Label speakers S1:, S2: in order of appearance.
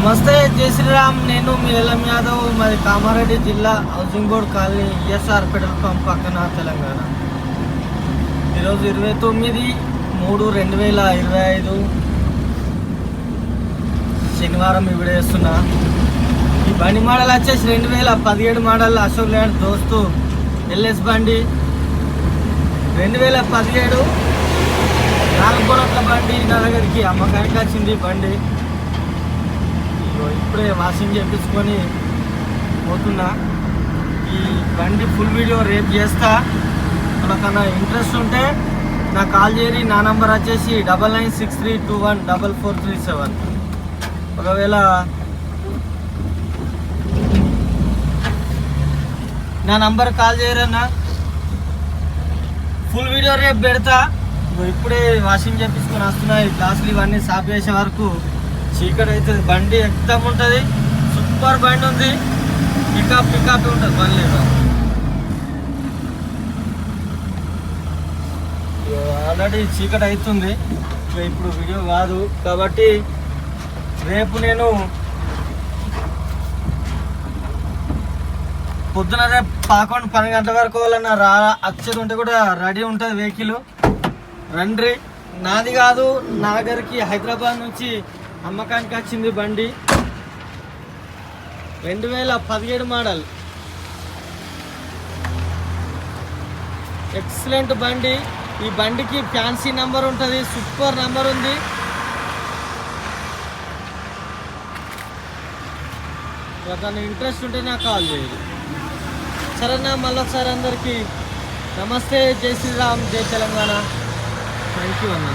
S1: నమస్తే జై శ్రీరామ్. నేను మీ ఎల్ఎం యాదవ్. మాది కామారెడ్డి జిల్లా housing board colony ESR petrol pump పక్కన తెలంగాణ. ఈరోజు ఇరవై తొమ్మిది మూడు రెండు వేల ఇరవై ఐదు. శనివారం ఈ ఈ బండి మోడల్ వచ్చేసి రెండు వేల పదిహేడు model Ashok Leyland Dost LS బండి. రెండు వేల పదిహేడు నాలుగు బండి. నా దగ్గరికి అమ్మకానికి వచ్చింది బండి. ఇప్పుడే వాషింగ్ చేయించుకొని పోతున్నా. ఈ బండి ఫుల్ వీడియో రేపు చేస్తా. మనకన్నా ఇంట్రెస్ట్ ఉంటే నా కాల్ చేరి నా నంబర్ వచ్చేసి double nine six three two one double four three seven. ఒకవేళ నా నంబర్ కాల్ చేయరన్నా ఫుల్ వీడియో రేపు పెడతా. ఇప్పుడే వాషింగ్ చేపించుకొని వస్తున్నాయి గ్లాసులు ఇవన్నీ సాపేసే చేసే వరకు చీకటి అవుతుంది బండి ఎక్దమ్ ఉంటుంది. సూపర్ బండి ఉంది. పికప్ పికప్ ఉంటుంది బండి ఆల్రెడీ చీకటి అవుతుంది ఇప్పుడు వీడియో కాదు. కాబట్టి రేపు నేను పొద్దున రేపు పదకొండు పన్నెండు గంటల వరకు వాళ్ళన్న రా వచ్చేది ఉంటే కూడా రెడీ ఉంటుంది వెహికల్. రండి నాది కాదు. నా దగ్గరికి హైదరాబాద్ నుంచి అమ్మకానికి వచ్చింది బండి. రెండు వేల పదిహేడు మోడల్. ఎక్సలెంట్ బండి. ఈ బండికి ఫ్యాన్సీ నెంబర్ ఉంటుంది సూపర్ నెంబర్ ఉంది. తను ఇంట్రెస్ట్ ఉంటే నాకు కాల్ చేయదు సరేనా మళ్ళొకసారి అందరికీ నమస్తే జై శ్రీరామ్ జై తెలంగాణ. థ్యాంక్ యూ అన్నా.